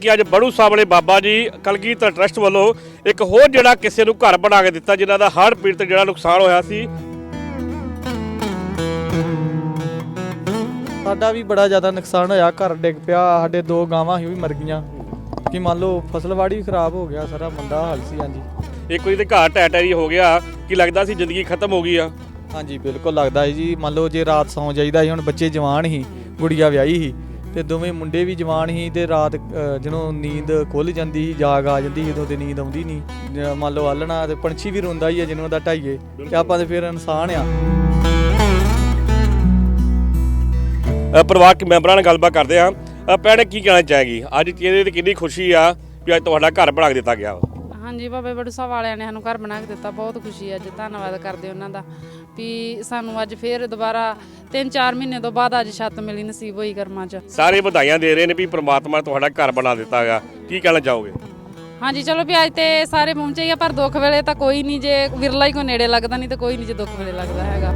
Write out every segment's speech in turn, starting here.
ਕਿ ਅੱਜ ਬੜੂ ਸਾਹਿਬ ਵਾਲੇ ਬਾਬਾ ਜੀ ਕਲਗੀਧਰ ਟਰਸਟ ਵੱਲੋਂ ਇੱਕ ਹੋਰ ਜਿਹੜਾ ਕਿਸੇ ਨੂੰ ਘਰ ਬਣਾ ਕੇ ਦਿੱਤਾ ਜਿਨ੍ਹਾਂ ਦਾ ਹੜ੍ਹ ਪੀੜਤ ਜਿਹੜਾ ਨੁਕਸਾਨ ਹੋਇਆ ਸੀ। ਸਾਡਾ ਵੀ ਬੜਾ ਜ਼ਿਆਦਾ ਨੁਕਸਾਨ ਹੋਇਆ ਘਰ ਡਿੱਗ ਪਿਆ ਸਾਡੇ ਦੋ ਗਾਵਾਂ ਉਹ ਵੀ ਮਰ ਗਈਆਂ। ਕਿ ਮੰਨ ਲਓ ਫਸਲਵਾੜੀ ਵੀ ਖਰਾਬ ਹੋ ਗਿਆ ਸਾਰਾ ਮੰਦਾ ਹਾਲ ਸੀ ਹਾਂਜੀ। ਇੱਕ ਵਾਰੀ ਤੇ ਘਰ ਟੈ ਟੈਰੀ ਹੋ ਗਿਆ ਕਿ ਲੱਗਦਾ ਸੀ ਜ਼ਿੰਦਗੀ ਖਤਮ ਹੋ ਗਈ ਆ? ਹਾਂਜੀ ਬਿਲਕੁਲ ਲੱਗਦਾ ਹੈ ਜੀ। ਮੰਨ ਲਓ ਜੇ ਰਾਤ ਸੌਂ ਜਾਈਦਾ ਸੀ ਹੁਣ ਬੱਚੇ ਜਵਾਨ ਸੀ ਗੁੜੀਆ ਵਿਆਹੀ ਸੀ। ਤੇ ਦੋਵੇਂ ਮੁੰਡੇ ਵੀ ਜਵਾਨ ਸੀ ਤੇ ਰਾਤ ਜਦੋਂ ਨੀਂਦ ਖੁੱਲ ਜਾਂਦੀ ਸੀ ਜਾਗ ਆ ਜਾਂਦੀ ਸੀ ਉਦੋਂ ਤੇ ਨੀਂਦ ਆਉਂਦੀ ਨਹੀਂ। ਮੰਨ ਲਓ ਆਲਣਾ ਤੇ ਪੰਛੀ ਵੀ ਰੋਂਦਾ ਹੀ ਹੈ ਜਿਹਨੂੰ ਦਾ ਢਾਈਏ ਤੇ ਆਪਾਂ ਤੇ ਫਿਰ ਇਨਸਾਨ ਆ। ਅ, ਪਰਿਵਾਰਕ ਮੈਂਬਰਾਂ ਨਾਲ ਗੱਲਬਾਤ ਕਰਦੇ ਆ ਭੈਣੇ ਕੀ ਕਹਿਣਾ ਚਾਹੇਗੀ? ਅੱਜ ਇਹਦੇ ਤੇ ਕਿੰਨੀ ਖੁਸ਼ੀ ਆ ਵੀ ਅੱਜ ਤੁਹਾਡਾ ਘਰ ਬਣਾ ਕੇ ਦਿੱਤਾ ਗਿਆ ਵਾ। ਹਾਂਜੀ ਬਾਬੇ ਬੜੂ ਸਾਹਿਬ ਵਾਲਿਆਂ ਨੇ ਸਾਨੂੰ ਘਰ ਬਣਾ ਕੇ ਦਿੱਤਾ ਬਹੁਤ ਖੁਸ਼ੀ ਹੈ ਅੱਜ ਧੰਨਵਾਦ ਕਰਦੇ ਉਹਨਾਂ ਦਾ ਵੀ ਸਾਨੂੰ ਅੱਜ ਫੇਰ ਦੁਬਾਰਾ 3-4 ਮਹੀਨੇ ਤੋਂ ਬਾਅਦ ਅੱਜ ਛੱਤ ਮਿਲੀ ਨਸੀਬ ਹੋਈ ਕਰਮਾਂ 'ਚ। ਸਾਰੇ ਵਧਾਈਆਂ ਦੇ ਰਹੇ ਨੇ ਵੀ ਪ੍ਰਮਾਤਮਾ ਨੇ ਤੁਹਾਡਾ ਘਰ ਬਣਾ ਦਿੱਤਾ ਗਿਆ ਕੀ ਕਹਿਣਾ ਚਾਹੋਗੇ? ਹਾਂਜੀ ਚਲੋ ਵੀ ਅੱਜ ਤੇ ਸਾਰੇ ਪਹੁੰਚੇ ਹੀ ਆ ਪਰ ਦੁੱਖ ਵੇਲੇ ਤਾਂ ਕੋਈ ਨਹੀਂ ਜੇ ਵਿਰਲਾ ਹੀ ਕੋ ਨੇੜੇ ਲੱਗਦਾ ਨਹੀਂ ਤੇ ਕੋਈ ਨਹੀਂ ਜੇ ਦੁੱਖ ਵੇਲੇ ਲੱਗਦਾ ਹੈਗਾ।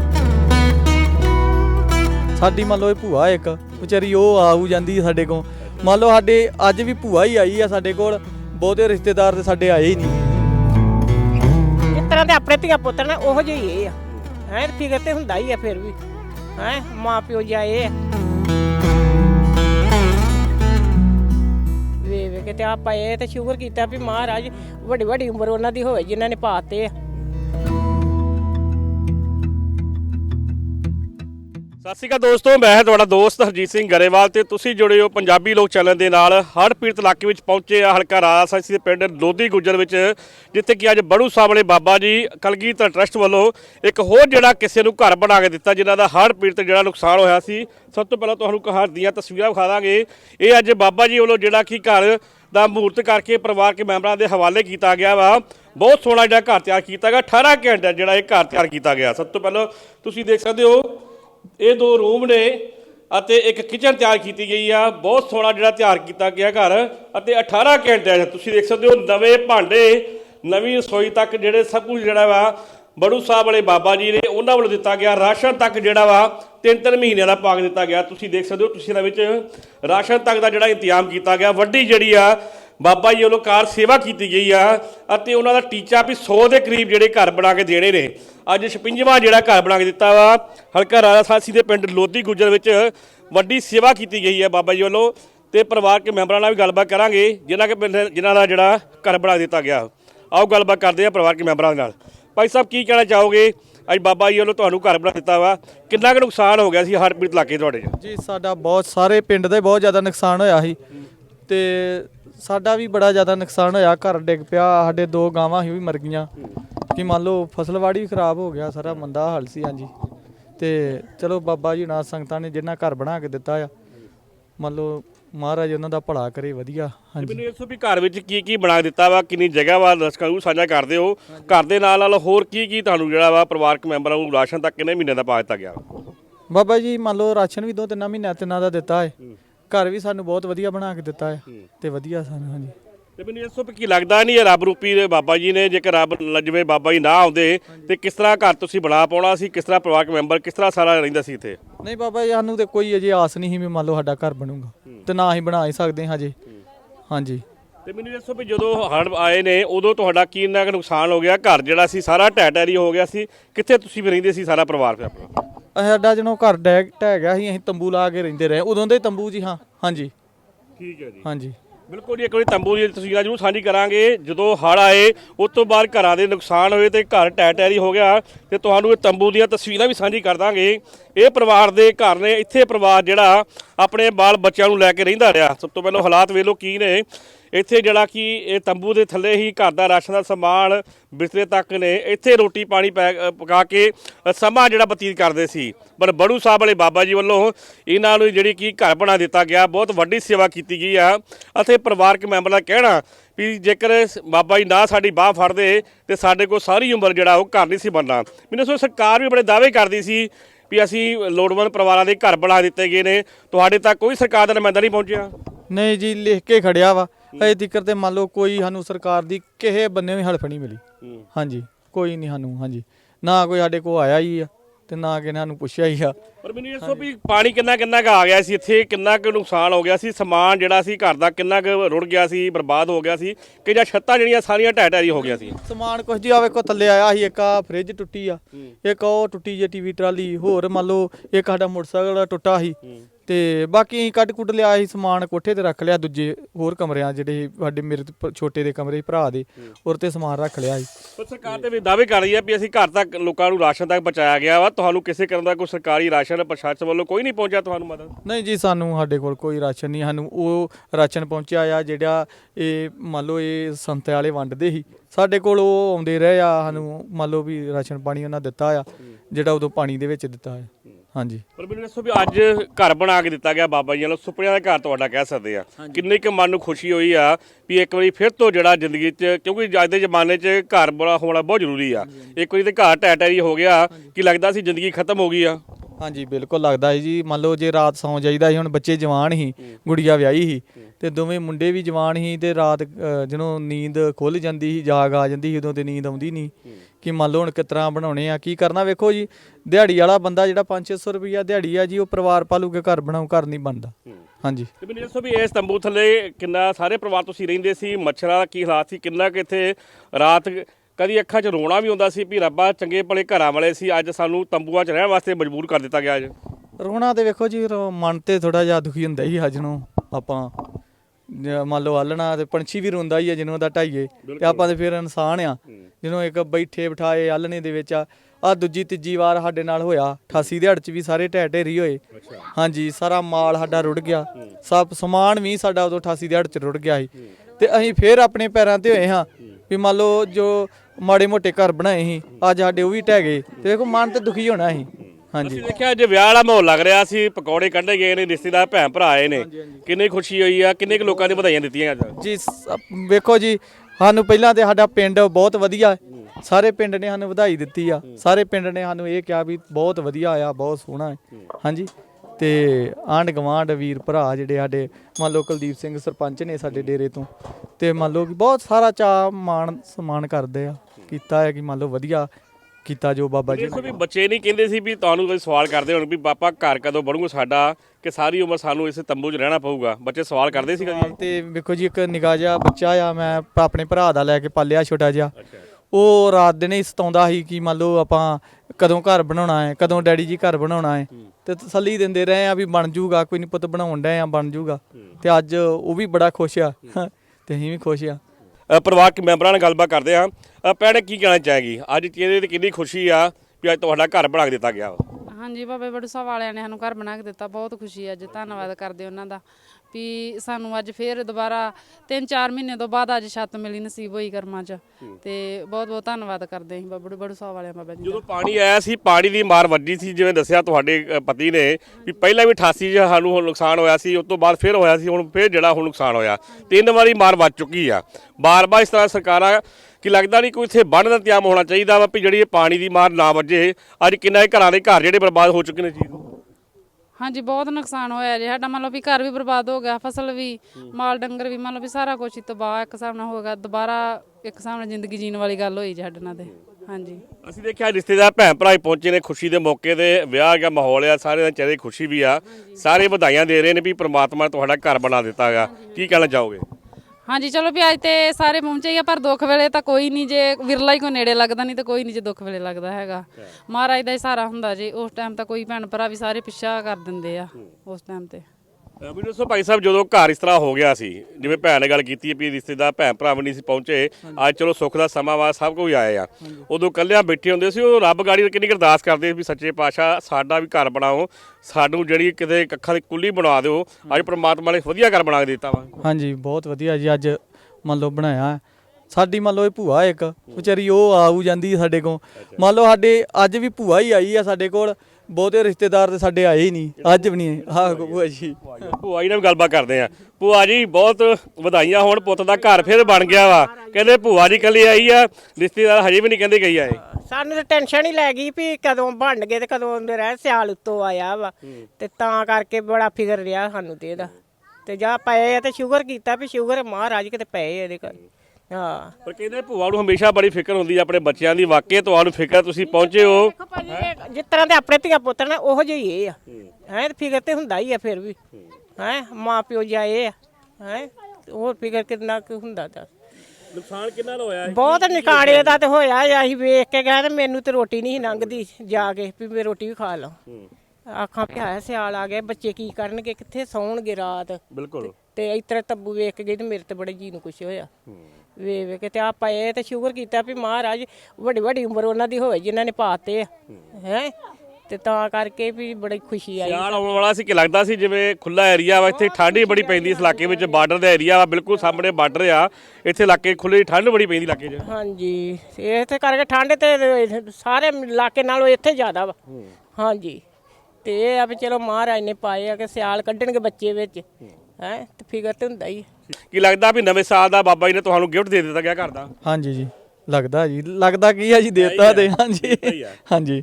ਸਾਡੀ ਮੰਨ ਲਓ ਇਹ ਭੂਆ ਇੱਕ ਵਿਚਾਰੀ ਉਹ ਆਉ ਜਾਂਦੀ ਸਾਡੇ ਕੋਲ। ਮੰਨ ਲਓ ਸਾਡੇ ਅੱਜ ਵੀ ਭੂਆ ਹੀ ਆਈ ਆ ਸਾਡੇ ਕੋਲ ਬਹੁਤੇ ਰਿਸ਼ਤੇਦਾਰ ਤੇ ਸਾਡੇ ਆਏ ਹੀ ਨਹੀਂ। ਇਸ ਤਰ੍ਹਾਂ ਦੇ ਆਪਣੇ ਧੀਆ ਪੁੱਤਰ ਨੇ, ਉਹੋ ਜਿਹੇ ਹੀ ਇਹ ਆ। ਹੈ, ਫਿਕਰ ਤੇ ਹੁੰਦਾ ਹੀ ਆ ਫਿਰ ਵੀ। ਹੈ ਮਾਂ ਪਿਓ ਜਾਏ। ਆ ਵੇ ਵੇ ਕੇ ਤੇ ਆਪਾਂ ਇਹ ਤੇ ਸ਼ੁਕਰ ਕੀਤਾ ਵੀ ਮਹਾਰਾਜ ਵੱਡੀ ਵੱਡੀ ਉਮਰ ਉਹਨਾਂ ਦੀ ਹੋਵੇ, ਜਿਨ੍ਹਾਂ ਨੇ ਪਾਤੇ ਆ। ਸਤਿ ਸ਼੍ਰੀ ਅਕਾਲ ਦੋਸਤੋ, ਮੈਂ ਹਾਂ ਤੁਹਾਡਾ ਦੋਸਤ ਹਰਜੀਤ ਸਿੰਘ ਗਰੇਵਾਲ ਤੇ ਤੁਸੀਂ ਜੁੜੇ ਹੋ ਪੰਜਾਬੀ ਲੋਕ ਚੈਨਲ ਦੇ ਨਾਲ। ਹੜ੍ਹ ਪੀੜਤ ਇਲਾਕੇ ਵਿੱਚ ਪਹੁੰਚੇ ਆ ਹਲਕਾ ਰਾਜਸਾਸੀ ਦੇ ਪਿੰਡ ਲੋਧੀ ਗੁੱਜਰ ਵਿੱਚ, ਜਿੱਥੇ ਕਿ ਅੱਜ ਬੜੂ ਸਾਹਿਬ ਵਾਲੇ ਬਾਬਾ ਜੀ ਕਲਗੀਧਰ ਟਰਸਟ ਵੱਲੋਂ ਇੱਕ ਹੋਰ ਜਿਹੜਾ ਕਿਸੇ ਨੂੰ ਘਰ ਬਣਾ ਕੇ ਦਿੱਤਾ, ਜਿਨ੍ਹਾਂ ਦਾ ਹੜ੍ਹ ਪੀੜਤ ਜਿਹੜਾ ਨੁਕਸਾਨ ਹੋਇਆ ਸੀ। ਸਭ ਤੋਂ ਪਹਿਲਾਂ ਤੁਹਾਨੂੰ ਘਰ ਦੀਆਂ ਤਸਵੀਰਾਂ ਵਿਖਾ ਦਾਂਗੇ। ਇਹ ਅੱਜ ਬਾਬਾ ਜੀ ਵੱਲੋਂ ਜਿਹੜਾ ਕਿ ਘਰ ਦਾ ਮੂਰਤ ਕਰਕੇ ਪਰਿਵਾਰਕ ਮੈਂਬਰਾਂ ਦੇ ਹਵਾਲੇ ਕੀਤਾ ਗਿਆ ਵਾ। ਬਹੁਤ ਸੋਹਣਾ ਜਿਹੜਾ ਘਰ ਤਿਆਰ ਕੀਤਾ ਗਿਆ 18 ਘੰਟੇ ਜਿਹੜਾ ਇਹ ਘਰ ਤਿਆਰ ਕੀਤਾ ਗਿਆ। ਸਭ ਤੋਂ ਪਹਿਲਾਂ ਤੁਸੀਂ ਦੇਖ ਸਕਦੇ ਹੋ ਇਹ ਦੋ ਰੂਮ ਨੇ ਅਤੇ ਇੱਕ ਕਿਚਨ ਤਿਆਰ ਕੀਤੀ ਗਈ ਆ। ਬਹੁਤ ਸੋਹਣਾ ਜਿਹੜਾ ਤਿਆਰ ਕੀਤਾ ਗਿਆ ਘਰ ਅਤੇ 18 ਘੰਟੇ ਤੁਸੀਂ ਦੇਖ ਸਕਦੇ ਹੋ ਨਵੇਂ ਭਾਂਡੇ, ਨਵੀਂ ਰਸੋਈ ਤੱਕ ਜਿਹੜੇ ਸਭ ਕੁਝ ਜਿਹੜਾ ਵਾ, ਬੜੂ ਸਾਹਿਬ ਵਾਲੇ ਬਾਬਾ ਜੀ ਨੇ ਉਹਨਾਂ ਵੱਲੋਂ ਦਿੱਤਾ ਗਿਆ। ਰਾਸ਼ਨ ਤੱਕ ਜਿਹੜਾ ਵਾ ਤਿੰਨ ਤਿੰਨ ਮਹੀਨਿਆਂ ਦਾ ਪਾਗ ਦਿੱਤਾ ਗਿਆ। ਤੁਸੀਂ ਦੇਖ ਸਕਦੇ ਹੋ ਤੁਸੀਂ ਇਹਨਾਂ ਵਿੱਚ ਰਾਸ਼ਨ ਤੱਕ ਦਾ ਜਿਹੜਾ ਇੰਤਜ਼ਾਮ ਕੀਤਾ ਗਿਆ। ਵੱਡੀ ਜਿਹੜੀ ਆ ਬਾਬਾ ਜੀ ਵੱਲੋਂ ਕਾਰ ਸੇਵਾ ਕੀਤੀ ਗਈ ਆ ਅਤੇ ਉਹਨਾਂ ਦਾ ਟੀਚਾ ਵੀ 100 ਦੇ ਕਰੀਬ ਜਿਹੜੇ ਘਰ ਬਣਾ ਕੇ ਦੇਣੇ ਨੇ। ਅੱਜ 56ਵਾਂ ਜਿਹੜਾ ਘਰ ਬਣਾ ਕੇ ਦਿੱਤਾ ਵਾ, ਹਲਕਾ ਰਾਜਾ ਸਾਸੀ ਦੇ ਪਿੰਡ ਲੋਧੀ ਗੁੱਜਰ ਵਿੱਚ ਵੱਡੀ ਸੇਵਾ ਕੀਤੀ ਗਈ ਹੈ ਬਾਬਾ ਜੀ ਵੱਲੋਂ ਤੇ ਪਰਿਵਾਰਕ ਮੈਂਬਰਾਂ ਨਾਲ ਵੀ ਗੱਲਬਾਤ ਕਰਾਂਗੇ, ਜਿਨ੍ਹਾਂ ਕੇ ਪਿੰਡ ਜਿਨ੍ਹਾਂ ਦਾ ਜਿਹੜਾ ਘਰ ਬਣਾ ਦਿੱਤਾ ਗਿਆ। ਆਓ ਗੱਲਬਾਤ ਕਰਦੇ ਆ ਪਰਿਵਾਰਕ ਮੈਂਬਰਾਂ ਦੇ ਨਾਲ। ਭਾਈ ਸਾਹਿਬ, ਕੀ ਕਹਿਣਾ ਚਾਹੋਗੇ? ਅੱਜ ਬਾਬਾ ਜੀ ਵੱਲੋਂ ਤੁਹਾਨੂੰ ਘਰ ਬਣਾ ਦਿੱਤਾ ਵਾ। ਕਿੰਨਾ ਕੁ ਨੁਕਸਾਨ ਹੋ ਗਿਆ ਸੀ ਹੜ੍ਹ ਪੀੜਤ ਇਲਾਕੇ ਤੁਹਾਡੇ ਜੀ, ਸਾਡਾ ਬਹੁਤ ਸਾਰੇ ਪਿੰਡ ਦਾ ਬਹੁਤ ਜ਼ਿਆਦਾ ਨੁਕਸਾਨ ਹੋਇਆ ਸੀ ਤੇ ਸਾਡਾ ਵੀ ਬੜਾ ਜ਼ਿਆਦਾ ਨੁਕਸਾਨ ਹੋਇਆ ਘਰ ਡਿੱਗ ਪਿਆ ਸਾਡੇ ਦੋ ਗਾਵਾਂ ਸੀ ਉਹ ਵੀ ਮਰ ਗਈਆਂ। ਕਿ ਮੰਨ ਲਓ ਫਸਲਵਾੜੀ ਵੀ ਖਰਾਬ ਹੋ ਗਿਆ ਸਾਰਾ ਮੰਦਾ ਹਾਲ ਸੀ ਹਾਂਜੀ। ਤੇ ਚਲੋ ਬਾਬਾ ਜੀ ਨਾਲ ਸੰਗਤਾਂ ਨੇ ਜਿੰਨਾ ਘਰ ਬਣਾ ਕੇ ਦਿੱਤਾ ਆ ਮੰਨ ਲਓ ਮਹਾਰਾਜ ਉਹਨਾਂ ਦਾ ਭਲਾ ਕਰੇ ਵਧੀਆ ਹਾਂਜੀ। ਮੈਨੂੰ ਦੱਸੋ ਵੀ ਘਰ ਵਿੱਚ ਕੀ ਕੀ ਬਣਾ ਦਿੱਤਾ ਵਾ ਕਿੰਨੀ ਜਗ੍ਹਾ ਵਾ ਦਰਸ਼ਕਾਂ ਨੂੰ ਸਾਂਝਾ ਕਰਦੇ ਹੋ। ਘਰ ਦੇ ਨਾਲ ਨਾਲ ਹੋਰ ਕੀ ਕੀ ਤੁਹਾਨੂੰ ਜਿਹੜਾ ਵਾ ਪਰਿਵਾਰਕ ਮੈਂਬਰਾਂ ਨੂੰ ਰਾਸ਼ਨ ਤੱਕ ਕਿੰਨੇ ਮਹੀਨੇ ਦਾ ਪਾ ਦਿੱਤਾ ਗਿਆ? ਬਾਬਾ ਜੀ ਮੰਨ ਲਓ ਰਾਸ਼ਨ ਵੀ ਦੋ ਤਿੰਨ ਮਹੀਨਿਆਂ ਤਿੰਨਾਂ ਦਾ ਦਿੱਤਾ ਹੈ। ਘਰ ਵੀ ਸਾਨੂੰ ਬਹੁਤ ਵਧੀਆ ਬਣਾ ਕੇ ਦਿੱਤਾ ਹੈ ਤੇ ਵਧੀਆ ਸਾਨੂੰ ਹਾਂਜੀ। ਤੇ ਮੈਨੂੰ ਵੀ ਕੀ ਲੱਗਦਾ ਨਹੀਂ ਇਹ ਰੱਬ ਰੂਪੀ ਦੇ ਬਾਬਾ ਜੀ ਨੇ ਜੇਕਰ ਰੱਬ ਲਜਵੇ ਬਾਬਾ ਜੀ ਨਾ ਆਉਂਦੇ ਤੇ ਕਿਸ ਤਰ੍ਹਾਂ ਘਰ ਤੁਸੀਂ ਬਣਾ ਪਾਉਣਾ ਸੀ ਕਿਸ ਤਰ੍ਹਾਂ ਪਰਿਵਾਰਕ ਮੈਂਬਰ ਕਿਸ ਤਰ੍ਹਾਂ ਸਾਰਾ ਰਹਿੰਦਾ ਸੀ ਇੱਥੇ? ਨਹੀਂ ਬਾਬਾ ਜੀ ਸਾਨੂੰ ਤੇ ਕੋਈ ਅਜੇ ਆਸ ਨਹੀਂ ਸੀ ਵੀ ਮੰਨ ਲਓ ਸਾਡਾ ਘਰ ਬਣੂਗਾ ਤੇ ਨਾ ਹੀ ਬਣਾ ਹੀ ਸਕਦੇ ਹਾਂ ਹਜੇ। ਹਾਂਜੀ। ਤੇ ਮੈਨੂੰ ਦੱਸੋ ਵੀ ਜਦੋਂ ਹੜ੍ਹ ਆਏ ਨੇ ਉਦੋਂ ਤੁਹਾਡਾ ਕੀ ਇੰਨਾ ਕੁ ਨੁਕਸਾਨ ਹੋ ਗਿਆ? ਘਰ ਜਿਹੜਾ ਸੀ ਸਾਰਾ ਢਹਿ ਢੇਰੀ ਹੋ ਗਿਆ ਸੀ। ਕਿੱਥੇ ਤੁਸੀਂ ਵੀ ਰਹਿੰਦੇ ਸੀ ਸਾਰਾ ਪਰਿਵਾਰ ਫਿਰ ਆਪਣਾ? ਸਾਡਾ ਜਦੋਂ ਘਰ ਡੈਗ ਢਹਿ ਗਿਆ ਸੀ ਅਸੀਂ ਤੰਬੂ ਲਾ ਕੇ ਰਹਿੰਦੇ ਰਹੇ। ਉਦੋਂ ਦੇ ਤੰਬੂ ਜੀ ਹਾਂ ਹਾਂਜੀ। ਠੀਕ ਹੈ ਜੀ। ਹਾਂਜੀ। ਬਿਲਕੁਲ ਜੀ ਇੱਕ ਵਾਰੀ ਤੰਬੂ ਦੀ ਤਸਵੀਰਾਂ ਜ਼ਰੂਰ ਸਾਂਝੀ ਕਰਾਂਗੇ। ਜਦੋਂ ਹੜ੍ਹ ਆਏ ਉਸ ਤੋਂ ਬਾਅਦ ਘਰਾਂ ਦੇ ਨੁਕਸਾਨ ਹੋਏ ਤੇ ਘਰ ਟੈ ਟੈਰੀ ਹੋ ਗਿਆ ਤੇ ਤੁਹਾਨੂੰ ਇਹ ਤੰਬੂ ਦੀਆਂ ਤਸਵੀਰਾਂ ਵੀ ਸਾਂਝੀ ਕਰ ਦਾਂਗੇ। ਇਹ ਪਰਿਵਾਰ ਦੇ ਘਰ ਨੇ ਇੱਥੇ ਪਰਿਵਾਰ ਜਿਹੜਾ ਆਪਣੇ ਬਾਲ ਬੱਚਿਆਂ ਨੂੰ ਲੈ ਕੇ ਰਹਿੰਦਾ ਰਿਹਾ। ਸਭ ਤੋਂ ਪਹਿਲਾਂ ਹਾਲਾਤ ਵੇਖ ਲਓ ਕੀ ਨੇ। ਇੱਥੇ ਜਿਹੜਾ ਕਿ ਇਹ ਤੰਬੂ ਦੇ ਥੱਲੇ ਹੀ ਘਰ ਦਾ ਰਾਸ਼ਨ ਦਾ ਸਮਾਨ ਬਿਸਤਰੇ ਤੱਕ ਨੇ, ਇੱਥੇ ਰੋਟੀ ਪਾਣੀ ਪੈ- ਪਕਾ ਕੇ ਸਮਾਂ ਜਿਹੜਾ ਬਤੀਤ ਕਰਦੇ ਸੀ। ਪਰ ਬੜੂ ਸਾਹਿਬ ਵਾਲੇ ਬਾਬਾ ਜੀ ਵੱਲੋਂ ਇਹਨਾਂ ਨੂੰ ਜਿਹੜੀ ਕਿ ਘਰ ਬਣਾ ਦਿੱਤਾ ਗਿਆ, ਬਹੁਤ ਵੱਡੀ ਸੇਵਾ ਕੀਤੀ ਗਈ ਆ। ਅਤੇ ਪਰਿਵਾਰਕ ਮੈਂਬਰ ਦਾ ਕਹਿਣਾ ਵੀ ਜੇਕਰ ਬਾਬਾ ਜੀ ਨਾ ਸਾਡੀ ਬਾਹ ਫੜਦੇ ਤੇ ਸਾਡੇ ਕੋਲ ਸਾਰੀ ਉਮਰ ਜਿਹੜਾ ਉਹ ਘਰ ਨਹੀਂ ਸੀ ਬਣਨਾ। ਮੈਨੂੰ ਸੋ ਸਰਕਾਰ ਵੀ ਬੜੇ ਦਾਅਵੇ ਕਰਦੀ ਸੀ ਵੀ ਅਸੀਂ ਲੋੜਵੰਦ ਪਰਿਵਾਰਾਂ ਦੇ ਘਰ ਬਣਾ ਦਿੱਤੇ ਗਏ ਨੇ। ਤੁਹਾਡੇ ਤੱਕ ਕੋਈ ਸਰਕਾਰ ਦਾ ਨੁਮਾਇੰਦਾ ਨਹੀਂ ਪਹੁੰਚਿਆ। ਨਹੀਂ ਜੀ, ਲਿਖ ਕੇ ਖੜਿਆ ਵਾ। ਅਜੇ ਤੀਕਰ ਤੇ ਮੰਨ ਲਓ ਕੋਈ ਸਾਨੂੰ ਸਰਕਾਰ ਦੀ ਕਿਸੇ ਬੰਨੇ ਵੀ ਹਲਫ ਨਹੀਂ ਮਿਲੀ। ਹਾਂਜੀ ਕੋਈ ਨਹੀਂ ਸਾਨੂੰ ਹਾਂਜੀ। ਨਾ ਕੋਈ ਸਾਡੇ ਕੋਲ ਆਇਆ ਹੀ ਆ ਤੇ ਨਾ ਕਿਸੇ ਨੇ ਸਾਨੂੰ ਪੁੱਛਿਆ ਹੀ ਆ। ਪਰ ਮੈਨੂੰ ਇਹ ਦੱਸੋ ਵੀ ਪਾਣੀ ਕਿੰਨਾ ਕਿੰਨਾ ਕੁ ਆ ਗਿਆ ਸੀ ਇੱਥੇ ਕਿੰਨਾ ਕੁ ਨੁਕਸਾਨ ਹੋ ਗਿਆ ਸੀ ਸਮਾਨ ਜਿਹੜਾ ਸੀ ਘਰ ਦਾ ਕਿੰਨਾ ਕੁ ਰੁੜ ਗਿਆ ਸੀ ਬਰਬਾਦ ਹੋ ਗਿਆ ਸੀ ਕਿ ਜਾਂ ਛੱਤਾਂ ਜਿਹੜੀਆਂ ਸਾਰੀਆਂ ਢਹਿ ਢਹਿ ਹੋ ਗਿਆ ਸੀ? ਸਮਾਨ ਕੁਝ ਜੀ ਆ ਵੇਖੋ ਥੱਲੇ ਆਇਆ ਸੀ ਇੱਕ ਆ ਫ੍ਰਿਜ ਟੁੱਟੀ ਆ ਇੱਕ ਉਹ ਟੁੱਟੀ ਜੇ ਟੀਵੀ ਟਰਾਲੀ ਹੋਰ ਮੰਨ ਲਓ ਇੱਕ ਸਾਡਾ ਮੋਟਰਸਾਈਕਲ ਟੁੱਟਾ ਸੀ। ਤੇ ਬਾਕੀ ਅਸੀਂ ਕੱਢ ਕੁੱਟ ਲਿਆ ਸੀ ਸਮਾਨ ਕੋਠੇ ਤੇ ਰੱਖ ਲਿਆ ਦੂਜੇ ਹੋਰ ਕਮਰਿਆਂ ਜਿਹੜੇ ਸਾਡੇ ਮੇਰੇ ਤੋਂ ਪ- ਛੋਟੇ ਦੇ ਕਮਰੇ ਸੀ ਭਰਾ ਦੇ ਔਰ ਤੇ ਸਮਾਨ ਰੱਖ ਲਿਆ ਸੀ। ਪਰ ਸਰਕਾਰ ਤੇ ਵੀ ਦਾਅਵੇ ਕਰ ਰਹੀ ਹੈ ਵੀ ਅਸੀਂ ਘਰ ਤੱਕ ਲੋਕਾਂ ਨੂੰ ਰਾਸ਼ਨ ਤੱਕ ਪਹੁੰਚਾਇਆ ਗਿਆ ਵਾ ਤੁਹਾਨੂੰ ਕਿਸੇ ਕਿਸਮ ਦਾ ਕੋਈ ਸਰਕਾਰੀ ਰਾਸ਼ਨ ਪ੍ਰਸ਼ਾਸਨ ਵੱਲੋਂ ਕੋਈ ਨਹੀਂ ਪਹੁੰਚਿਆ ਤੁਹਾਨੂੰ ਮਦਦ? ਨਹੀਂ ਜੀ ਸਾਨੂੰ ਸਾਡੇ ਕੋਲ ਕੋਈ ਰਾਸ਼ਨ ਨਹੀਂ ਸਾਨੂੰ ਉਹ ਰਾਸ਼ਨ ਪਹੁੰਚਿਆ ਆ ਜਿਹੜਾ ਇਹ ਮੰਨ ਲਓ ਇਹ ਸੰਤੇ ਵਾਲੇ ਵੰਡਦੇ ਸੀ ਸਾਡੇ ਕੋਲ ਉਹ ਆਉਂਦੇ ਰਹੇ ਆ ਸਾਨੂੰ ਮੰਨ ਲਓ ਵੀ ਰਾਸ਼ਨ ਪਾਣੀ ਉਹਨਾਂ ਦਿੱਤਾ ਆ ਜਿਹੜਾ ਉਦੋਂ ਪਾਣੀ ਦੇ ਵਿੱਚ ਦਿੱਤਾ ਹੈ ਹਾਂਜੀ। ਪਰ ਮੈਨੂੰ ਦੱਸੋ ਵੀ ਅੱਜ ਘਰ ਬਣਾ ਕੇ ਦਿੱਤਾ ਗਿਆ ਬਾਬਾ ਜੀ ਵੱਲੋਂ ਸੁਪਨਿਆਂ ਦਾ ਘਰ ਤੁਹਾਡਾ ਕਹਿ ਸਕਦੇ ਆ। ਕਿੰਨੀ ਕੁ ਮਨ ਨੂੰ ਖੁਸ਼ੀ ਹੋਈ ਆ ਵੀ ਇੱਕ ਵਾਰੀ ਫਿਰ ਤੋਂ ਜਿਹੜਾ ਜ਼ਿੰਦਗੀ 'ਚ ਕਿਉਂਕਿ ਅੱਜ ਦੇ ਜ਼ਮਾਨੇ 'ਚ ਘਰ ਬੜਾ ਹੋਣਾ ਬਹੁਤ ਜ਼ਰੂਰੀ ਆ। ਇੱਕ ਵਾਰੀ ਤੇ ਘਰ ਟੈ ਟੈਰੀ ਹੋ ਗਿਆ ਕਿ ਲੱਗਦਾ ਸੀ ਜ਼ਿੰਦਗੀ ਖਤਮ ਹੋ ਗਈ ਆ? ਹਾਂਜੀ ਬਿਲਕੁਲ ਲੱਗਦਾ ਹੈ ਜੀ। ਮੰਨ ਲਓ ਜੇ ਰਾਤ ਸੌਂ ਜਾਈਦਾ ਸੀ ਹੁਣ ਬੱਚੇ ਜਵਾਨ ਸੀ ਗੁੜੀਆ ਵਿਆਹੀ ਸੀ ਤੇ ਦੋਵੇਂ ਮੁੰਡੇ ਵੀ ਜਵਾਨ ਸੀ ਤੇ ਰਾਤ ਜਦੋਂ ਨੀਂਦ ਖੁੱਲ ਜਾਂਦੀ ਸੀ ਜਾਗ ਆ ਜਾਂਦੀ ਸੀ ਉਦੋਂ ਤੇ ਨੀਂਦ ਆਉਂਦੀ ਨਹੀਂ ਕਿ ਮੰਨ ਲਓ ਹੁਣ ਕਿਸ ਤਰ੍ਹਾਂ ਬਣਾਉਣੇ ਆ ਕੀ ਕਰਨਾ? ਵੇਖੋ ਜੀ ਦਿਹਾੜੀ ਵਾਲਾ ਬੰਦਾ ਜਿਹੜਾ 5-600 ਰੁਪਈਆ ਦਿਹਾੜੀ ਆ ਜੀ ਉਹ ਪਰਿਵਾਰ ਪਾਲੂਗੇ ਘਰ ਬਣਾਉ ਘਰ ਨਹੀਂ ਬਣਦਾ। ਹਾਂਜੀ। ਤੇ ਮੈਨੂੰ ਦੱਸੋ ਵੀ ਇਸ ਤੰਬੂ ਥੱਲੇ ਕਿੰਨਾ ਸਾਰੇ ਪਰਿਵਾਰ ਤੁਸੀਂ ਰਹਿੰਦੇ ਸੀ ਮੱਛਰਾਂ ਦਾ ਕੀ ਹਾਲਾਤ ਸੀ ਕਿੰਨਾ ਕਿ ਇੱਥੇ ਰਾਤ ਕਦੀ ਅੱਖਾਂ 'ਚ ਰੋਣਾ ਵੀ ਹੁੰਦਾ ਸੀ ਵੀ ਰੱਬਾ ਚੰਗੇ ਭਲੇ ਘਰਾਂ ਵਾਲੇ ਸੀ ਅੱਜ ਸਾਨੂੰ ਤੰਬੂਆਂ 'ਚ ਰਹਿਣ ਵਾਸਤੇ ਮਜਬੂਰ ਕਰ ਦਿੱਤਾ ਗਿਆ ਅੱਜ? ਰੋਣਾ ਤੇ ਵੇਖੋ ਜੀ ਮਨ ਤੇ ਥੋੜਾ ਜਿਹਾ ਦੁਖੀ ਹੁੰਦਾ ਹੀ ਅੱਜ ਨੂੰ ਆਪਾਂ ਜੇ ਮੰਨ ਲਓ ਆਲਣਾ ਤੇ ਪੰਛੀ ਵੀ ਰੋਂਦਾ ਹੀ ਆ ਜਿਹਨੂੰ ਉਹਦਾ ਢਾਈਏ। ਤੇ ਆਪਾਂ ਤੇ ਫਿਰ ਇਨਸਾਨ ਆ। ਜਿਹਨੂੰ ਇੱਕ ਬੈਠੇ ਬਿਠਾਏ ਆਲਣੇ ਦੇ ਵਿੱਚ ਆ। ਆ ਦੂਜੀ ਤੀਜੀ ਵਾਰ ਸਾਡੇ ਨਾਲ ਹੋਇਆ। 88 ਦਿਹਾੜ ਚ ਵੀ ਸਾਰੇ ਢਹਿ ਢੇਰੀ ਹੋਏ। ਹਾਂਜੀ ਸਾਰਾ ਮਾਲ ਸਾਡਾ ਰੁੜ ਗਿਆ। ਸਭ ਸਮਾਨ ਵੀ ਸਾਡਾ ਉਦੋਂ 88 ਦਿਹਾੜ ਚ ਰੁੜ ਗਿਆ ਸੀ। ਤੇ ਅਸੀਂ ਫੇਰ ਆਪਣੇ ਪੈਰਾਂ ਤੇ ਹੋਏ ਹਾਂ। ਵੀ ਮੰਨ ਲਓ ਜੋ ਮਾੜੇ ਮੋਟੇ ਘਰ ਬਣਾਏ ਸੀ ਅੱਜ ਸਾਡੇ ਉਹ ਵੀ ਢਹਿ ਗਏ। ਤੇ ਵੇਖੋ ਮਨ ਤੇ ਦੁਖੀ ਹੋਣਾ ਸੀ। ਹਾਂਜੀ। ਅਸੀਂ ਦੇਖਿਆ ਅੱਜ ਵਿਆਹ ਵਾਲਾ ਮਾਹੌਲ ਲੱਗ ਰਿਹਾ ਸੀ ਪਕੌੜੇ ਕੱਢੇ ਗਏ ਨੇ ਰਿਸ਼ਤੇਦਾਰ ਭੈਣ ਭਰਾ ਆਏ ਨੇ। ਕਿੰਨੀ ਖੁਸ਼ੀ ਹੋਈ ਆ ਕਿੰਨੇ ਕੁ ਲੋਕਾਂ ਨੇ ਵਧਾਈਆਂ ਦਿੱਤੀਆਂ ਅੱਜ? ਜੀ ਸ- ਵੇਖੋ ਜੀ ਸਾਨੂੰ ਪਹਿਲਾਂ ਤੇ ਸਾਡਾ ਪਿੰਡ ਬਹੁਤ ਵਧੀਆ ਹੈ। ਸਾਰੇ ਪਿੰਡ ਨੇ ਸਾਨੂੰ ਵਧਾਈ ਦਿੱਤੀ ਆ। ਸਾਰੇ ਪਿੰਡ ਨੇ ਸਾਨੂੰ ਇਹ ਕਿਹਾ ਵੀ ਬਹੁਤ ਵਧੀਆ ਆ ਬਹੁਤ ਸੋਹਣਾ ਹੈ। ਹਾਂਜੀ ਤੇ ਆਂਢ ਗਵਾਂਢ ਵੀਰ ਭਰਾ ਜਿਹੜੇ ਸਾਡੇ ਮੰਨ ਲਓ ਕੁਲਦੀਪ ਸਿੰਘ ਸਰਪੰਚ ਨੇ ਸਾਡੇ ਡੇਰੇ ਤੋਂ ਤੇ ਮੰਨ ਲਓ ਕਿ ਬਹੁਤ ਸਾਰਾ ਚਾ ਮਾਣ ਸਨਮਾਨ ਕਰਦੇ ਆ ਕੀਤਾ ਹੈ ਕਿ ਮੰਨ ਲਓ ਵਧੀਆ ਕੀਤਾ ਜੋ ਬਾਬਾ ਜੀ ਦੇਖੋ ਵੀ ਬੱਚੇ ਨਹੀਂ ਕਹਿੰਦੇ ਸੀ ਵੀ ਤੁਹਾਨੂੰ ਕੋਈ ਸਵਾਲ ਕਰਦੇ ਹੋਣ ਵੀ ਪਾਪਾ ਘਰ ਕਦੋਂ ਬਣੂਗਾ ਸਾਡਾ ਕਿ ਸਾਰੀ ਉਮਰ ਸਾਨੂੰ ਇਸ ਤੰਬੂ 'ਚ ਰਹਿਣਾ ਪਊਗਾ। ਬੱਚੇ ਸਵਾਲ ਕਰਦੇ ਸੀ ਕਦੀ? ਤੇ ਵੇਖੋ ਜੀ ਇੱਕ ਨਿਗਾਹ ਜਿਹਾ ਬੱਚਾ ਆ ਮੈਂ ਆਪਣੇ ਭਰਾ ਦਾ ਲੈ ਕੇ ਪਾਲਿਆ ਛੋਟਾ ਜਿਹਾ। ਉਹ ਰਾਤ ਦਿਨੇ ਸਤਾਉਂਦਾ ਸੀ ਕਿ ਮੰਨ ਲਓ ਆਪਾਂ ਕਦੋਂ ਘਰ ਬਣਾਉਣਾ ਹੈ ਕਦੋਂ ਡੈਡੀ ਜੀ ਘਰ ਬਣਾਉਣਾ ਹੈ। ਤੇ ਤਸੱਲੀ ਦਿੰਦੇ ਰਹੇ ਆ ਵੀ ਬਣ ਜੂਗਾ ਕੋਈ ਨਹੀਂ ਪੁੱਤ ਬਣਾਉਣ ਡਏ ਆ ਬਣ ਜੂਗਾ। ਤੇ ਅੱਜ ਉਹ ਵੀ ਬੜਾ ਖੁਸ਼ ਆ। ਤੇ ਅਸੀਂ ਵੀ ਖੁਸ਼ ਆ। ਪਰਿਵਾਰਕ ਮੈਂਬਰਾਂ ਨਾਲ ਗੱਲਬਾਤ ਕਰਦੇ ਹਾਂ। ਭੈਣੇ ਕੀ ਕਹਿਣਾ ਚਾਹੇਗੀ? ਅੱਜ ਚਿਹਰੇ ਤੇ ਕਿੰਨੀ ਖੁਸ਼ੀ ਆ ਵੀ ਅੱਜ ਤੁਹਾਡਾ ਘਰ ਬਣਾ ਕੇ ਦਿੱਤਾ ਗਿਆ ਵਾ। ਹਾਂਜੀ ਬਾਬੇ ਬੜੂ ਸਾਹਿਬ ਵਾਲਿਆਂ ਨੇ ਸਾਨੂੰ ਘਰ ਬਣਾ ਕੇ ਦਿੱਤਾ ਬਹੁਤ ਖੁਸ਼ੀ ਹੈ ਅੱਜ। ਧੰਨਵਾਦ ਕਰਦੇ ਉਹਨਾਂ ਦਾ ਵੀ ਸਾਨੂੰ ਅੱਜ ਫੇਰ ਦੁਬਾਰਾ 3-4 ਮਹੀਨੇ ਤੋਂ ਬਾਅਦ ਅੱਜ ਛੱਤ ਮਿਲੀ ਨਸੀਬ ਹੋਈ ਕਰਮਾਂ 'ਚ। ਤੇ ਬਹੁਤ ਬਹੁਤ ਧੰਨਵਾਦ ਕਰਦੇ ਹਾਂ ਬਾਬਾ ਬੜੂ ਸਾਹਿਬ ਵਾਲਿਆਂ ਬਾਬਾ ਜੀ ਜਦੋਂ ਪਾਣੀ ਆਇਆ ਸੀ ਪਾਣੀ ਦੀ ਮਾਰ ਵੱਜੀ ਸੀ ਜਿਵੇਂ ਦੱਸਿਆ ਤੁਹਾਡੇ ਪਤੀ ਨੇ ਵੀ ਪਹਿਲਾਂ ਵੀ 88 ਚ ਸਾਨੂੰ ਹੁਣ ਨੁਕਸਾਨ ਹੋਇਆ ਸੀ ਉਸ ਤੋਂ ਬਾਅਦ ਫਿਰ ਹੋਇਆ ਸੀ ਹੁਣ ਫਿਰ ਜਿਹੜਾ ਹੁਣ ਨੁਕਸਾਨ ਹੋਇਆ। ਤਿੰਨ ਵਾਰੀ ਮਾਰ ਵੱਜ ਚੁੱਕੀ ਆ। ਬਾਰ-ਬਾਰ ਇਸ ਤਰ੍ਹਾਂ ਸਰਕਾਰਾਂ ਕਿ ਲੱਗਦਾ ਨਹੀਂ ਕੋਈ ਇੱਥੇ ਬੰਨ ਦਾ ਇੰਤਜ਼ਾਮ ਹੋਣਾ ਚਾਹੀਦਾ ਵਾ ਵੀ ਜਿਹੜੀ ਇਹ ਪਾਣੀ ਦੀ ਮਾਰ ਨਾ ਵੱਜੇ। ਅੱਜ ਕਿੰਨਾ ਹੀ ਘਰਾਂ ਦੇ ਘਰ ਜਿਹੜੇ ਬਰਬਾਦ ਹੋ ਚੁੱਕੇ ਨੇ ਜੀ? ਹਾਂਜੀ ਬਹੁਤ ਨੁਕਸਾਨ ਹੋਇਆ ਜੀ। ਸਾਡਾ ਮੰਨ ਲਓ ਵੀ ਘਰ ਵੀ ਬਰਬਾਦ ਹੋ ਗਿਆ ਫਸਲ ਵੀ ਮਾਲ ਡੰਗਰ ਵੀ ਮੰਨ ਲਓ ਵੀ ਸਾਰਾ ਕੁਝ ਹੀ ਤਬਾਹ ਇੱਕ ਹਿਸਾਬ ਨਾਲ ਹੋ ਗਿਆ। ਦੁਬਾਰਾ ਇੱਕ ਹਿਸਾਬ ਨਾਲ ਜ਼ਿੰਦਗੀ ਜੀਣ ਵਾਲੀ ਗੱਲ ਹੋਈ ਜੀ ਸਾਡੇ ਨਾਲ ਤੇ। ਹਾਂਜੀ। ਅਸੀਂ ਦੇਖਿਆ ਰਿਸ਼ਤੇਦਾਰ ਭੈਣ ਭਰਾ ਹੀ ਪਹੁੰਚੇ ਨੇ ਖੁਸ਼ੀ ਦੇ ਮੌਕੇ ਤੇ। ਵਿਆਹ ਦਾ ਮਾਹੌਲ ਆ ਸਾਰੇ ਦੇ ਚਿਹਰੇ ਖੁਸ਼ੀ ਵੀ ਆ। ਸਾਰੇ ਵਧਾਈਆਂ ਦੇ ਰਹੇ ਨੇ ਵੀ ਪ੍ਰਮਾਤਮਾ ਨੇ ਤੁਹਾਡਾ ਘਰ ਬਣਾ ਦਿੱਤਾ ਹੈਗਾ। ਕੀ ਕਹਿਣਾ ਚਾਹੋਗੇ? ਹਾਂਜੀ ਚਲੋ ਵੀ ਅੱਜ ਤੇ ਸਾਰੇ ਪਹੁੰਚੇ ਆ ਪਰ ਦੁੱਖ ਵੇਲੇ ਤਾਂ ਕੋਈ ਨਹੀਂ ਜੇ ਵਿਰਲਾ ਹੀ ਕੋ ਨੇੜੇ ਲੱਗਦਾ ਨਹੀਂ ਤੇ ਕੋਈ ਨਹੀਂ ਜੇ ਦੁੱਖ ਵੇਲੇ ਲੱਗਦਾ ਹੈਗਾ। ਮਹਾਰਾਜ ਦਾ ਹੀ ਸਹਾਰਾ ਹੁੰਦਾ ਜੀ ਉਸ ਟਾਈਮ ਤਾਂ ਕੋਈ ਭੈਣ ਭਰਾ ਵੀ ਸਾਰੇ ਪਿੱਛਾ ਕਰ ਦਿੰਦੇ ਆ ਉਸ ਟਾਈਮ ਤੇ। ਮੈਨੂੰ ਦੱਸੋ ਭਾਈ ਸਾਹਿਬ ਜਦੋਂ ਘਰ ਇਸ ਤਰ੍ਹਾਂ ਹੋ ਗਿਆ ਸੀ ਜਿਵੇਂ ਭੈਣ ਨੇ ਗੱਲ ਕੀਤੀ ਵੀ ਰਿਸ਼ਤੇਦਾਰ ਭੈਣ ਭਰਾ ਵੀ ਨਹੀਂ ਸੀ ਪਹੁੰਚੇ ਅੱਜ ਚਲੋ ਸੁੱਖ ਦਾ ਸਮਾਂ ਵਾ ਸਭ ਕੋਈ ਆਏ ਆ। ਉਦੋਂ ਕੱਲਿਆਂ ਬੈਠੇ ਹੁੰਦੇ ਸੀ ਉਹ ਰੱਬ ਗਾੜੀ ਕਿੰਨੀ ਕੁ ਅਰਦਾਸ ਕਰਦੇ ਸੀ ਵੀ ਸੱਚੇ ਪਾਤਸ਼ਾਹ ਸਾਡਾ ਵੀ ਘਰ ਬਣਾਓ ਸਾਨੂੰ ਜਿਹੜੀ ਕਿਤੇ ਅੱਖਾਂ ਦੀ ਕੁੱਲੀ ਬਣਾ ਦਿਓ ਅੱਜ ਪ੍ਰਮਾਤਮਾ ਨੇ ਵਧੀਆ ਘਰ ਬਣਾ ਕੇ ਦਿੱਤਾ ਵਾ। ਹਾਂਜੀ ਬਹੁਤ ਵਧੀਆ ਜੀ ਅੱਜ ਮੰਨ ਲਓ ਬਣਾਇਆ। ਸਾਡੀ ਮੰਨ ਲਓ ਇਹ ਭੂਆ ਇੱਕ ਵਿਚਾਰੀ ਉਹ ਆਊ ਜਾਂਦੀ ਸਾਡੇ ਕੋਲ। ਮੰਨ ਲਓ ਸਾਡੇ ਅੱਜ ਵੀ ਭੂਆ ਹੀ ਆਈ ਆ ਸਾਡੇ ਕੋਲ ਬਹੁਤੇ ਰਿਸ਼ਤੇਦਾਰ ਤੇ ਸਾਡੇ ਆਏ ਹੀ ਨਹੀਂ ਅੱਜ ਵੀ ਨਹੀਂ ਆਹ ਭੂਆ ਜੀ। ਭੂਆ ਜੀ ਨਾਲ ਵੀ ਗੱਲਬਾਤ ਕਰਦੇ ਆ। ਭੂਆ ਜੀ ਬਹੁਤ ਵਧਾਈਆਂ ਹੋਣ ਪੁੱਤ ਦਾ ਘਰ ਫਿਰ ਬਣ ਗਿਆ ਵਾ। ਕਹਿੰਦੇ ਭੂਆ ਜੀ ਕੱਲੀ ਆਈ ਆ ਰਿਸ਼ਤੇਦਾਰ ਹਜੇ ਵੀ ਨਹੀਂ ਕਹਿੰਦੇ ਗਈ ਆਏ। ਸਾਨੂੰ ਤਾਂ ਟੈਨਸ਼ਨ ਹੀ ਲੈ ਗਈ ਵੀ ਕਦੋਂ ਬਣ ਗਏ ਤੇ ਕਦੋਂ ਦੇ ਰਹਿ ਸਿਆਲ ਉੱਤੋਂ ਆਇਆ ਵਾ। ਤੇ ਤਾਂ ਕਰਕੇ ਬੜਾ ਫਿਕਰ ਰਿਹਾ ਸਾਨੂੰ ਤੇ ਇਹਦਾ। ਤੇ ਜਾ ਪਏ ਆ ਤੇ ਸ਼ੂਗਰ ਕੀਤਾ ਵੀ ਸ਼ੂਗਰ ਮਹਾਰਾਜ ਕਿਤੇ ਪਏ ਇਹਦੇ ਘਰ। ਹਾਂ। ਪਰ ਕਹਿੰਦੇ ਭੂਆ ਨੂੰ ਹਮੇਸ਼ਾ ਬੜੀ ਫਿਕਰ ਹੁੰਦੀ ਹੈ ਆਪਣੇ ਬੱਚਿਆਂ ਦੀ ਵਾਕਈ ਤੁਹਾਨੂੰ ਫਿਕਰ ਤੁਸੀਂ ਪਹੁੰਚੇ ਹੋ। ਦੇਖੋ ਭਾਜੀ ਇਹ ਜਿਸ ਤਰ੍ਹਾਂ ਦੇ ਆਪਣੇ ਧੀਆ ਪੁੱਤਰ ਨੇ ਉਹੋ ਜਿਹੇ ਹੀ ਇਹ ਆ। ਹੈ। ਫਿਕਰ ਤੇ ਹੁੰਦਾ ਹੀ ਆ ਫਿਰ ਵੀ। ਹੈ। ਮਾਂ ਪਿਓ ਜਾਏ ਆ। ਹੈ ਹੋਰ ਫਿਕਰ ਕਿੰਨਾ ਕੁ ਹੁੰਦਾ ਤਾਂ। ਨੁਕਸਾਨ ਕਿੰਨਾ ਦਾ ਹੋਇਆ? ਬਹੁਤ ਨਿਕਾਣੇ ਦਾ ਤੇ ਹੋਇਆ ਆ, ਅਸੀਂ ਵੇਖ ਕੇ ਗਏ ਤੇ ਮੈਨੂੰ ਤੇ ਰੋਟੀ ਨਹੀਂ ਸੀ ਲੰਘਦੀ ਜਾ ਕੇ ਵੀ ਮੈਂ ਰੋਟੀ ਵੀ ਖਾ ਲਾਂ। ਆਖਾਂ ਵੀ ਆਇਆ ਸਿਆਲ ਆ ਗਿਆ ਬੱਚੇ ਕੀ ਕਰਨਗੇ ਕਿੱਥੇ ਸੌਣਗੇ ਰਾਤ? ਬਿਲਕੁਲ। ਤੇ ਇਸ ਤਰ੍ਹਾਂ ਤੱਬੂ ਵੇਖ ਕੇ ਗਈ ਤੇ ਮੇਰੇ ਤੇ ਬੜੇ ਜੀ ਨੂੰ ਕੁਛ ਹੋਇਆ। ਵੇ ਵੇ ਕੇ ਤੇ ਆਪਾਂ ਇਹ ਤੇ ਸ਼ੁਕਰ ਕੀਤਾ ਵੀ ਮਹਾਰਾਜ ਵੱਡੀ ਵੱਡੀ ਉਮਰ ਉਹਨਾਂ ਦੀ ਹੋਵੇ ਜਿਨ੍ਹਾਂ ਨੇ ਪਾਤੇ ਆ। ਹੈ? ਤੇ ਤਾਂ ਕਰਕੇ ਵੀ ਬੜੀ ਖੁਸ਼ੀ ਆਈ। ਸਿਆਲ ਆਉਣ ਵਾਲਾ ਸੀ ਕਿ ਲੱਗਦਾ ਸੀ ਜਿਵੇਂ ਖੁੱਲਾ ਏਰੀਆ ਵਾ ਇੱਥੇ ਠੰਡ ਹੀ ਬੜੀ ਪੈਂਦੀ ਇਸ ਇਲਾਕੇ ਵਿੱਚ ਬਾਰਡਰ ਦਾ ਏਰੀਆ ਵਾ ਬਿਲਕੁਲ ਸਾਹਮਣੇ ਬਾਰਡਰ ਆ ਇੱਥੇ ਇਲਾਕੇ ਖੁੱਲੇ ਠੰਡ ਬੜੀ ਪੈਂਦੀ ਇਲਾਕੇ 'ਚ। ਹਾਂਜੀ ਇਹ ਤੇ ਕਰਕੇ ਠੰਡ ਤੇ ਸਾਰੇ ਇਲਾਕੇ ਨਾਲੋਂ ਇੱਥੇ ਜ਼ਿਆਦਾ ਵਾ। ਹਾਂਜੀ ਤੇ ਇਹ ਆ ਵੀ ਚਲੋ ਮਹਾਰਾਜ ਨੇ ਪਾਏ ਆ ਕਿ ਸਿਆਲ ਕੱਢਣਗੇ ਬੱਚੇ ਵਿੱਚ। ਹੈ ਤੇ ਫਿਕਰ ਤੇ ਹੁੰਦਾ ਹੀ। ਕੀ ਲੱਗਦਾ ਵੀ ਨਵੇਂ ਸਾਲ ਦਾ ਬਾਬਾ ਜੀ ਨੇ ਤੁਹਾਨੂੰ ਗਿਫਟ ਦੇ ਦਿੱਤਾ ਗਿਆ ਘਰ ਦਾ? ਹਾਂਜੀ ਜੀ ਲੱਗਦਾ ਜੀ ਲੱਗਦਾ ਕੀ ਆ ਜੀ ਦੇਤਾ ਤੇ ਹਾਂਜੀ। ਹੀ ਆ। ਹਾਂਜੀ।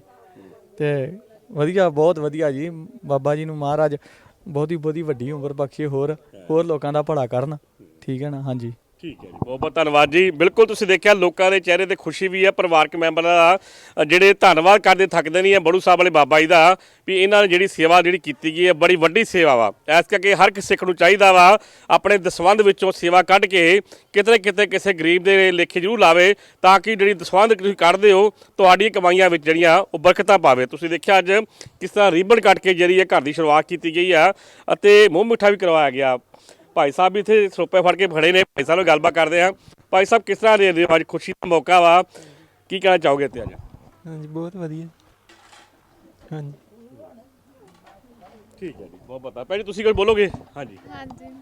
ਤੇ ਵਧੀਆ ਬਹੁਤ ਵਧੀਆ ਜੀ ਬਾਬਾ ਜੀ ਨੂੰ ਮਹਾਰਾਜ ਬਹੁਤੀ ਬਹੁਤੀ ਵੱਡੀ ਉਮਰ ਬਖਸ਼ੇ ਹੋਰ ਹੋਰ ਲੋਕਾਂ ਦਾ ਭਲਾ ਕਰਨ। ਠੀਕ ਹੈ ਨਾ ਹਾਂਜੀ। ਠੀਕ ਹੈ ਜੀ, ਬਹੁਤ ਬਹੁਤ ਧੰਨਵਾਦ ਜੀ। ਬਿਲਕੁਲ ਤੁਸੀਂ ਦੇਖਿਆ, ਲੋਕਾਂ ਦੇ ਚਿਹਰੇ ਤੇ ਖੁਸ਼ੀ ਵੀ ਹੈ, ਪਰਿਵਾਰਕ ਮੈਂਬਰਾਂ ਦਾ ਜਿਹੜੇ ਧੰਨਵਾਦ ਕਰਦੇ, ਥੱਕਦੇ ਨਹੀਂ ਹੈ, ਬੜੂ ਸਾਹਿਬ ਵਾਲੇ ਬਾਬਾ ਜੀ ਦਾ, ਵੀ ਇਹਨਾਂ ਨੇ ਜਿਹੜੀ ਸੇਵਾ ਜਿਹੜੀ ਕੀਤੀ ਗਈ ਹੈ, ਬੜੀ ਵੱਡੀ ਸੇਵਾ ਵਾ। ਇਸ ਕਰਕੇ ਹਰ ਕਿਸੇ ਸਿੱਖ ਨੂੰ ਚਾਹੀਦਾ ਵਾ, ਆਪਣੇ ਦਸਵੰਧ ਵਿੱਚੋਂ ਸੇਵਾ ਕੱਢ ਕੇ ਕਿਤੇ ਨਾ ਕਿਤੇ ਕਿਸੇ ਗਰੀਬ ਦੇ ਲੇਖੇ ਜ਼ਰੂਰ ਲਾਵੇ, ਤਾਂ ਕਿ ਜਿਹੜੀ ਦਸਵੰਧ ਤੁਸੀਂ ਕੱਢਦੇ ਹੋ, ਤੁਹਾਡੀਆਂ ਕਮਾਈਆਂ ਵਿੱਚ ਜਿਹੜੀਆਂ ਉਹ ਬਰਕਤਾਂ ਪਾਵੇ। ਤੁਸੀਂ ਦੇਖਿਆ ਅੱਜ ਕਿਸ ਤਰ੍ਹਾਂ ਰਿਬਨ ਕੱਟ ਕੇ ਜਿਹੜੀ ਹੈ ਘਰ ਦੀ ਸ਼ੁਰੂਆਤ ਕੀਤੀ ਗਈ ਆ, ਅਤੇ ਮੂੰਹ ਮਿੱਠਾ ਵੀ ਕਰਵਾਇਆ ਗਿਆ। ਭਾਈ ਸਾਹਿਬ ਵੀ ਇੱਥੇ ਸਰੋਪੇ ਫੜ ਕੇ ਖੜੇ ਨੇ। ਭਾਈ ਸਾਹਿਬ ਨਾਲ ਗੱਲਬਾਤ ਕਰਦੇ ਆ ਭਾਈ ਸਾਹਿਬ ਕਿਸ ਤਰ੍ਹਾਂ ਦੇ ਰਹੇ ਹੋ ਅੱਜ ਖੁਸ਼ੀ ਦਾ ਮੌਕਾ ਵਾ? ਕੀ ਕਹਿਣਾ ਚਾਹੋਗੇ ਤੇ ਅੱਜ? ਹਾਂਜੀ ਬਹੁਤ ਵਧੀਆ। ਹਾਂਜੀ। ਠੀਕ ਹੈ ਜੀ ਬਹੁਤ ਬਤਾ ਭਾਈ ਜੀ ਤੁਸੀਂ ਕੁਝ ਬੋਲੋਗੇ? ਹਾਂਜੀ। ਹਾਂਜੀ।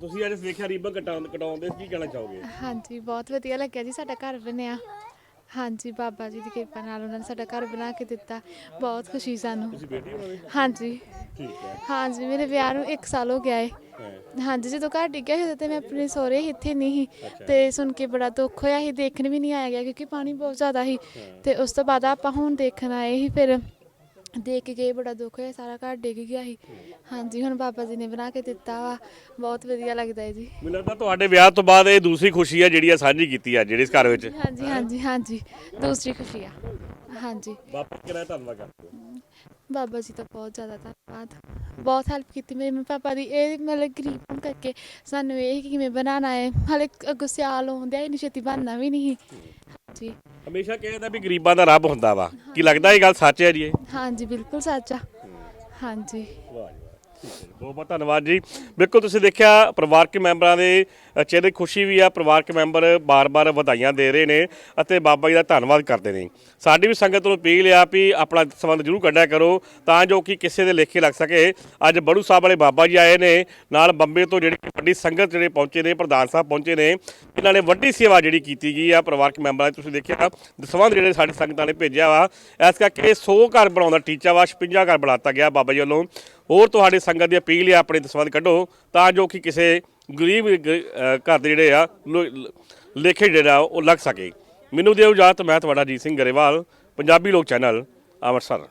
ਤੁਸੀਂ ਅੱਜ ਦੇਖਿਆ ਰੀਬਨ ਕਟਾਉਣ ਕਟਾਉਂਦੇ ਕੀ ਕਹਿਣਾ ਚਾਹੋਗੇ? ਹਾਂਜੀ ਬਹੁਤ ਵਧੀਆ ਲੱਗਿਆ ਜੀ ਸਾਡਾ ਘਰ ਬਣਿਆ। ਹਾਂਜੀ ਬਾਬਾ ਜੀ ਦੀ ਕਿਰਪਾ ਨਾਲ ਉਹਨਾਂ ਨੇ ਸਾਡਾ ਘਰ ਬਣਾ ਕੇ ਦਿੱਤਾ। ਬਹੁਤ ਖੁਸ਼ੀ ਸਾਨੂੰ। ਤੁਸੀਂ ਬੇਟੀ ਉਹਨਾਂ ਦੀ ਹਾਂਜੀ। ਠੀਕ ਹੈ। ਹਾਂਜੀ ਮੇਰੇ ਵਿਆਹ ਨੂੰ 1 ਸਾਲ ਹੋ ਗਿਆ ਏ। ਹਾਂਜੀ ਜਦੋਂ ਘਰ ਡਿੱਗਿਆ ਸੀ ਉਦੋਂ ਤੇ ਮੈਂ ਆਪਣੇ ਸਹੁਰੇ ਸੀ, ਇੱਥੇ ਨਹੀਂ ਸੀ। ਤੇ ਸੁਣ ਕੇ ਬੜਾ ਦੁੱਖ ਹੋਇਆ ਸੀ ਦੇਖਣ ਵੀ ਨਹੀਂ ਆਇਆ ਗਿਆ ਕਿਉਂਕਿ ਪਾਣੀ ਬਹੁਤ ਜ਼ਿਆਦਾ ਸੀ। ਤੇ ਉਸ ਤੋਂ ਬਾਅਦ ਆਪਾਂ ਹੁਣ ਦੇਖਣ ਆਏ ਸੀ ਫਿਰ ਦੇਖ ਕੇ ਗਏ ਬੜਾ ਦੁੱਖ ਹੋਇਆ ਸਾਰਾ ਘਰ ਡਿੱਗ ਗਿਆ ਸੀ। ਹਾਂਜੀ ਹੁਣ ਬਾਬਾ ਜੀ ਨੇ ਬਣਾ ਕੇ ਦਿੱਤਾ ਵਾ ਬਹੁਤ ਵਧੀਆ ਲੱਗਦਾ ਹੈ ਜੀ। ਮੈਨੂੰ ਲੱਗਦਾ ਤੁਹਾਡੇ ਵਿਆਹ ਤੋਂ ਬਾਅਦ ਇਹ ਦੂਸਰੀ ਖੁਸ਼ੀ ਹੈ ਜਿਹੜੀ ਆ ਸਾਂਝੀ ਕੀਤੀ ਆ ਜਿਹੜੀ ਇਸ ਘਰ ਵਿੱਚ। ਹਾਂਜੀ ਹਾਂਜੀ ਹਾਂਜੀ ਦੂਸਰੀ ਖੁਸ਼ੀ ਆ। ਹਾਂਜੀ। ਬਾਪੂ ਕਿਹੜਾ ਧੰਨਵਾਦ ਕਰਦੇ ਹੋ? ਬਾਬਾ ਜੀ ਦਾ ਬਹੁਤ ਜ਼ਿਆਦਾ ਧੰਨਵਾਦ। ਬਹੁਤ ਹੈਲਪ ਕੀਤੀ ਮੇਰੇ ਮੰਮੀ ਪਾਪਾ ਦੀ। ਇਹ ਮਤਲਬ ਗਰੀਬ ਹੋਣ ਕਰਕੇ ਸਾਨੂੰ ਇਹ ਕਿ ਕਿਵੇਂ ਬਣਾਉਣਾ ਹੈ। ਹਾਲੇ ਅੱਗੋਂ ਸਿਆਲ ਆਉਂਦਿਆ ਇੰਨੀ ਛੇਤੀ ਬਣਨਾ ਵੀ ਨਹੀਂ। ਹਮੇਸ਼ਾ ਕਹਿੰਦਾ ਵੀ ਗਰੀਬਾਂ ਦਾ ਰੱਬ ਹੁੰਦਾ ਵਾ। ਕੀ ਲੱਗਦਾ ਇਹ ਗੱਲ ਸੱਚ ਹੈ ਜੀ ਇਹ? ਹਾਂਜੀ ਬਿਲਕੁਲ ਸੱਚ ਆ। ਹਾਂਜੀ। ਵਾਹ ਜੀ ਵਾਹ। ਠੀਕ ਹੈ ਜੀ, ਬਹੁਤ ਬਹੁਤ ਧੰਨਵਾਦ ਜੀ। ਬਿਲਕੁਲ ਤੁਸੀਂ ਦੇਖਿਆ ਪਰਿਵਾਰਕ ਮੈਂਬਰਾਂ ਦੇ ਚਿਹਰੇ ਖੁਸ਼ੀ ਵੀ ਆ, ਪਰਿਵਾਰਕ ਮੈਂਬਰ ਬਾਰ-ਬਾਰ ਵਧਾਈਆਂ ਦੇ ਰਹੇ ਨੇ ਅਤੇ ਬਾਬਾ ਜੀ ਦਾ ਧੰਨਵਾਦ ਕਰਦੇ ਨੇ। ਸਾਡੀ ਵੀ ਸੰਗਤ ਨੂੰ ਅਪੀਲ ਆ ਵੀ ਆਪਣਾ ਸੰਬੰਧ ਜ਼ਰੂਰ ਕੱਢਿਆ ਕਰੋ, ਤਾਂ ਜੋ ਕਿ ਕਿਸੇ ਦੇ ਲੇਖੇ ਲੱਗ ਸਕੇ। ਅੱਜ ਬੜੂ ਸਾਹਿਬ ਵਾਲੇ ਬਾਬਾ ਜੀ ਆਏ ਨੇ, ਨਾਲ ਬੰਬੇ ਤੋਂ ਜਿਹੜੀ ਵੱਡੀ ਸੰਗਤ ਜਿਹੜੇ ਪਹੁੰਚੇ ਨੇ, ਪ੍ਰਧਾਨ ਸਾਹਿਬ ਪਹੁੰਚੇ ਨੇ, ਇਹਨਾਂ ਨੇ ਵੱਡੀ ਸੇਵਾ ਜਿਹੜੀ ਕੀਤੀ ਗਈ ਆ ਪਰਿਵਾਰਕ ਮੈਂਬਰਾਂ ਦੀ। ਤੁਸੀਂ ਦੇਖਿਆ, ਦਸਵੰਧ ਜਿਹੜੇ ਸਾਡੀ ਸੰਗਤਾਂ ਨੇ ਭੇਜਿਆ ਵਾ, ਇਸ ਕਰਕੇ 100 ਘਰ ਬਣਾਉਣ ਦਾ ਟੀਚਾ ਵਾ 56 ਘਰ ਬਣਾਤਾ ਗਿਆ ਬਾਬਾ ਜੀ ਵੱਲੋਂ। ਹੋਰ ਤੁਹਾਡੀ ਸੰਗਤ ਦੀ ਅਪੀਲ ਹੈ ਆਪਣੇ ਦਸਵੰਧ ਕੱਢੋ, ਤਾਂ ਜੋ ਕਿ ਕਿਸੇ ਗਰੀਬ ਗ- ਅਹ, ਘਰ ਦੇ ਜਿਹੜੇ ਆ, ਲੋ- ਲ- ਲੇਖੇ ਜਿਹੜਾ ਉਹ ਲੱਗ ਸਕੇ। ਮੈਨੂੰ ਦਿਓ ਇਜਾਜ਼ਤ, ਮੈਂ ਤੁਹਾਡਾ ਜੀਤ ਸਿੰਘ ਗਰੇਵਾਲ, ਪੰਜਾਬੀ ਲੋਕ ਚੈਨਲ, ਅੰਮ੍ਰਿਤਸਰ।